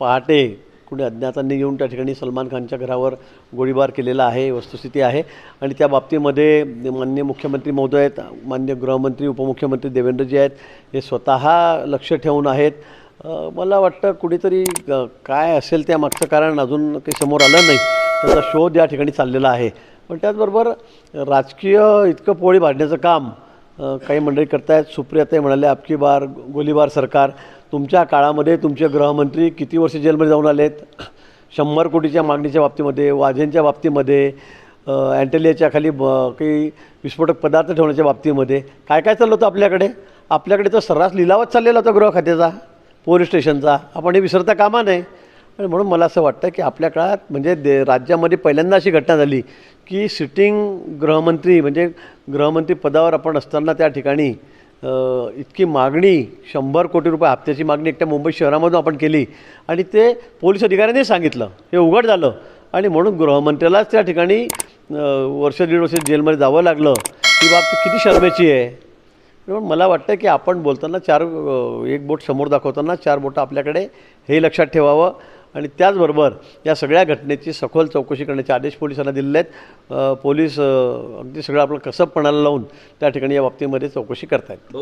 पहाटे कुणी अज्ञातांनी येऊन त्या ठिकाणी सलमान खानच्या घरावर गोळीबार केलेला आहे वस्तुस्थिती आहे. आणि त्या बाबतीमध्ये माननीय मुख्यमंत्री महोदय आहेत मान्य गृहमंत्री उपमुख्यमंत्री देवेंद्रजी आहेत हे स्वतः लक्ष ठेवून आहेत. मला वाटतं कुणीतरी ग- काय असेल त्या मागचं कारण अजून काही समोर आलं नाही. त्याचा शोध या ठिकाणी चाललेला आहे. पण त्याचबरोबर राजकीय इतकं पोळी भाडण्याचं काम काही मंडळी करतायत. सुप्रियाताई म्हणाले आपकी बार गोलीबार सरकार. तुमच्या काळामध्ये तुमचे गृहमंत्री किती वर्ष जेलमध्ये जाऊन आलेत? शंभर कोटीच्या मागणीच्या बाबतीमध्ये वाझेंच्या बाबतीमध्ये अँटेलियाच्या खाली ब काही विस्फोटक पदार्थ ठेवण्याच्या बाबतीमध्ये. काय काय चाललं होतं आपल्याकडे? आपल्याकडे तर सर्रास लिलावच चाललेला होता गृह खात्याचा पोलीस स्टेशनचा. आपण हे विसरता कामा नये. आणि म्हणून मला असं वाटतं की आपल्या काळात म्हणजे दे राज्यामध्ये पहिल्यांदा अशी घटना झाली की सिटिंग गृहमंत्री म्हणजे गृहमंत्री पदावर आपण असताना त्या ठिकाणी इतकी मागणी शंभर कोटी रुपये हप्त्याची मागणी एकट्या मुंबई शहरामधून आपण केली. आणि ते पोलीस अधिकाऱ्यांनी सांगितलं. हे उघड झालं. आणि म्हणून गृहमंत्र्यालाच त्या ठिकाणी वर्ष दीड वर्ष जेलमध्ये जावं लागलं. ही बाब किती शर्मेची आहे. म्हणून मला वाटतं की आपण बोलताना चार एक बोट समोर दाखवताना चार बोटं आपल्याकडे हे लक्षात ठेवावं. आणि त्याचबरोबर या सगळ्या घटनेची सखोल चौकशी करण्याचे आदेश पोलिसांना दिलेले आहेत. पोलीस अगदी सगळं आपलं कसबपणाला लावून त्या ठिकाणी या बाबतीमध्ये चौकशी करतायत.